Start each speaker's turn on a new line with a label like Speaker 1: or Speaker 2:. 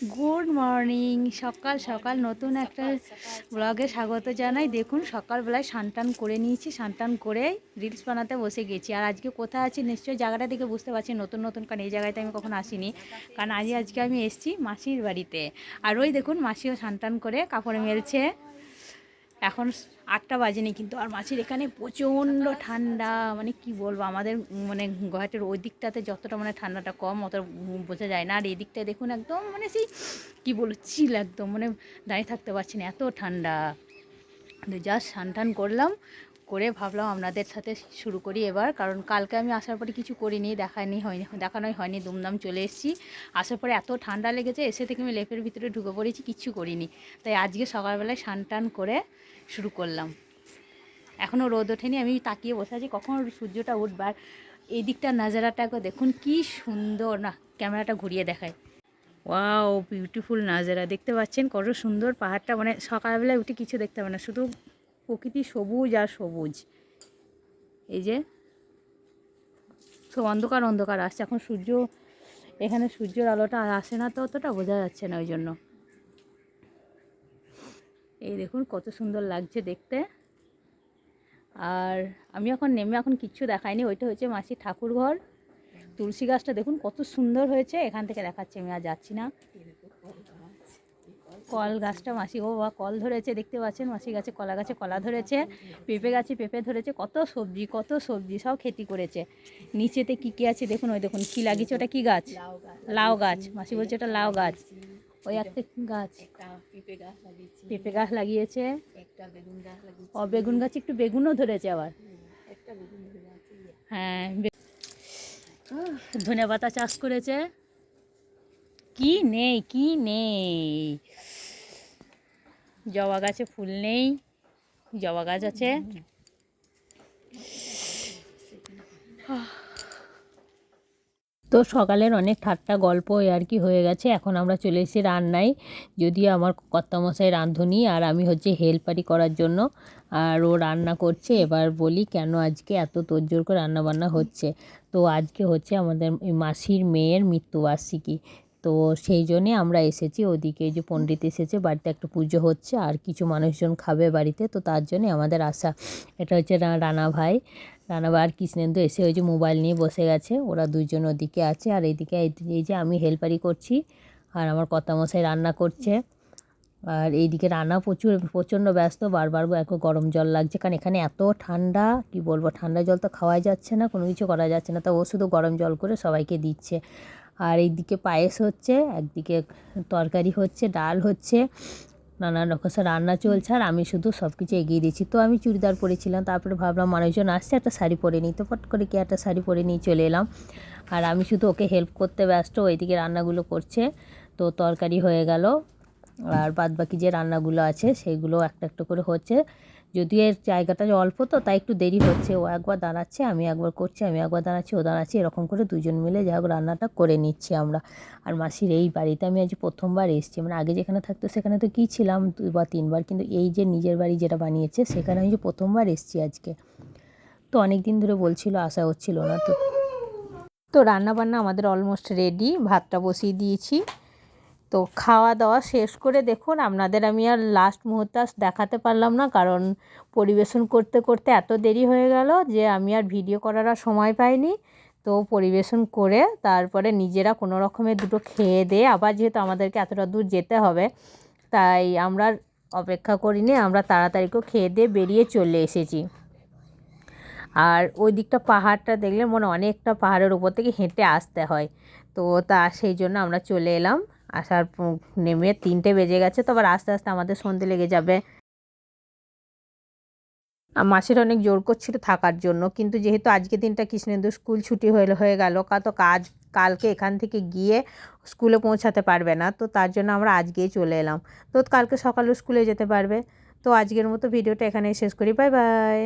Speaker 1: Good morning সকাল সকাল নতুন একটা ব্লগে স্বাগত জানাই। দেখুন, সকালবেলায় সানটান করে নিয়েছি সানটান করে রিলস বানাতে বসে গেছি। আর আজকে কোথায় আছি নিশ্চয়ই জায়গাটা দেখে বুঝতে পারছি নতুন নতুন কারণ এই জায়গাতে আমি কখন আসিনি। কারণ আজ, আজকে আমি এসেছি মাসির বাড়িতে। আর ওই দেখুন, মাসিও সানটান করে কাপড় মেলছে। এখন আটটা বাজেনি কিন্তু আর মাছির এখানে প্রচণ্ড ঠান্ডা মানে কি বলব আমাদের মানে গুয়াহাটির ওই দিকটাতে যতটা মানে ঠান্ডাটা কম অত বোঝা যায় না। আর এদিকটায় দিকটায় দেখুন একদম মানে সেই কী বলব চিল একদম মানে দাঁড়িয়ে থাকতে পারছি না এত ঠান্ডা। জাস্ট স্নান টান করলাম করে ভাবলাম আপনাদের সাথে শুরু করি এবার। কারণ কালকে আমি আসার পরে কিছু করিনি দেখানি হয়নি, দেখানোই হয়নি, দুমদাম চলে এসেছি। আসার পরে এত ঠান্ডা লেগেছে, এসে থেকে আমি লেপের ভিতরে ঢুকে পড়েছি কিচ্ছু করিনি। তাই আজকে সকালবেলায় স্নান টান করে শুরু করলাম। এখনও রোদ ওঠেনি, আমি তাকিয়ে বসে আছি, কখন সূর্যটা উঠবার এই দিকটা নাজারাটা একবার দেখুন, কি সুন্দর। না, ক্যামেরাটা ঘুরিয়ে দেখায় ওয়াও বিউটিফুল নাজারা। দেখতে পাচ্ছেন কত সুন্দর পাহাড়টা মানে সকালবেলায় উঠে কিছু দেখতে হবে না, শুধু প্রকৃতি সবুজ আর সবুজ। এই যে, সব অন্ধকার অন্ধকার আসছে। এখন সূর্য, এখানে সূর্যের আলোটা আর আসে না, তো অতটা বোঝা যাচ্ছে না ওই জন্য এই দেখুন, কত সুন্দর লাগছে দেখতে। আর আমি এখন নেমে এখন কিচ্ছু দেখাইনি। ওইটা হচ্ছে মাসির ঠাকুর ঘর তুলসী গাছটা দেখুন, কত সুন্দর হয়েছে। এখান থেকে দেখাচ্ছি, আমি আর যাচ্ছি না। কল গাছটা মাসি ও বা কল ধরেছে দেখতে পাচ্ছেন? মাসি গাছে কলা গাছে কলা ধরেছে পেঁপে গাছে পেঁপে ধরেছে কত সবজি কত সবজি সব খেতি করেছে। নিচেতে কি কি আছে দেখুন ওই দেখুন কি লাগিয়েছে ওটা কি গাছ? লাউ গাছ। মাসি বলছে ওটা লাউ গাছ। ওই একটা গাছ।
Speaker 2: পেঁপে গাছ লাগিয়েছি।
Speaker 1: পেঁপে গাছ লাগিয়েছে।
Speaker 2: একটা বেগুন গাছ লাগিয়েছি।
Speaker 1: ও বেগুন গাছ একটু বেগুনও ধরেছে আবার। হ্যাঁ ধনে পাতা চাষ করেছে। কি নেই কি নেই? জবা গাছে ফুল নেই, জবা গাছ আছে। তো সকালের অনেক ঠাট্টা গল্প আর কি হয়ে গেছে। এখন আমরা চলে এসেছি রান্নায়। যদিও আমার কর্তামশাই রাঁধুনি আর আমি হচ্ছে হেল্পারি করার জন্য আর ও রান্না করছে। এবার বলি কেন আজকে এত তোড়জোড় করে রান্না বান্না হচ্ছে? তো আজকে হচ্ছে আমাদের মাসির মেয়ের মৃত্যুবার্ষিকী। তো সেই জন্যে আমরা এসেছি। ওদিকে যে পণ্ডিত এসেছে, বাড়িতে একটা পুজো হচ্ছে আর কিছু মানুষজন খাবে বাড়িতে। তো তার জন্যে আমাদের আসা এটা হচ্ছে রানা ভাই। রানা ভাই আর কৃষ্ণেন্দু এসে ওই যে মোবাইল নিয়ে বসে গেছে। ওরা দুজন ওদিকে আছে আর এইদিকে এই- যে আমি হেল্পারি করছি আর আমার কর্তামশাই রান্না করছে। আর এইদিকে রান্না প্রচুর, প্রচণ্ড ব্যস্ত, বারবার এখন গরম জল লাগছে। কারণ এখানে এত ঠান্ডা, কি বলব, ঠান্ডা জল তো খাওয়াই যাচ্ছে না, কোনো কিছু করা যাচ্ছে না। তা ও শুধু গরম জল করে সবাইকে দিচ্ছে। আর এইদিকে পায়েস হচ্ছে, একদিকে তরকারি হচ্ছে, ডাল হচ্ছে, নানান রকম রান্না চলছে, আর আমি শুধু সব কিছু এগিয়ে দিয়েছি। তো আমি চুড়িদার পরেছিলাম, তারপরে ভাবলাম মানুষজন আসছে, একটা শাড়ি পরে নিই। তো ফট করে কি একটা শাড়ি পরে নিয়ে চলে এলাম। আর আমি শুধু ওকে হেল্প করতে ব্যস্ত, ওইদিকে রান্নাগুলো করছে। তো তরকারি হয়ে গেল। আর বাদ বাকি যে রান্নাগুলো আছে সেইগুলো একটা একটা করে হচ্ছে। যদিও এর জায়গাটা অল্প তো তাই একটু দেরি হচ্ছে। ও একবার দাঁড়াচ্ছে, আমি একবার করছি, আমি একবার দাঁড়াচ্ছি, ও দাঁড়াচ্ছি, এরকম করে দুজন মিলে যাই রান্নাটা করে নিচ্ছি আমরা। আর মাসির এই বাড়িতে আমি আজ প্রথমবার এসেছি। মানে আগে যেখানে থাকতো সেখানে তো কী ছিলাম দুবার তিনবার, কিন্তু এই যে নিজের বাড়ি যেটা বানিয়েছে, সেখানে আমি যে প্রথমবার এসেছি আজকে। তো অনেক দিন ধরে বলছিল, আশা হচ্ছিল না তো। তো রান্না বান্না আমাদের অলমোস্ট রেডি ভাতটা বসিয়ে দিয়েছি। তো খাওয়া দাওয়া শেষ করে দেখুন, আপনাদের আমি আর লাস্ট মুহূর্তে দেখাতে পারলাম না, কারণ পরিবেশন করতে করতে এত দেরি হয়ে গেল যে আমি আর ভিডিও করার আর সময় পাইনি। তো পরিবেশন করে তারপরে নিজেরা কোনো রকমের দুটো খেয়ে দিয়ে আবার যেহেতু আমাদেরকে এতটা দূর যেতে হবে, তাই আমরা অপেক্ষা করিনি, আমরা তাড়াতাড়ি করে খেয়ে দিয়ে বেরিয়ে চলে এসেছি। আর ওই দিকটা পাহাড়টা দেখলে মনে অনেকটা পাহাড়ের উপর থেকে হেঁটে আসতে হয়। তো তা সেই জন্য আমরা চলে এলাম। আসার নেমে তিনটে বেজে গেছে, তো আবার আস্তে আস্তে আমাদের সন্ধে লেগে যাবে। মাসির অনেক জোর করছিল থাকার জন্য, কিন্তু যেহেতু আজকে দিনটা কৃষ্ণেন্দু স্কুল ছুটি হয়ে হয়ে গেল, কা, তো কাজ, কালকে এখান থেকে গিয়ে স্কুলে পৌঁছাতে পারবে না, তো তার জন্য আমরা আজকেই চলে এলাম। তো কালকে সকালে স্কুলে যেতে পারবে। তো আজকের মতো ভিডিওটা এখানেই শেষ করি, বাই বাই।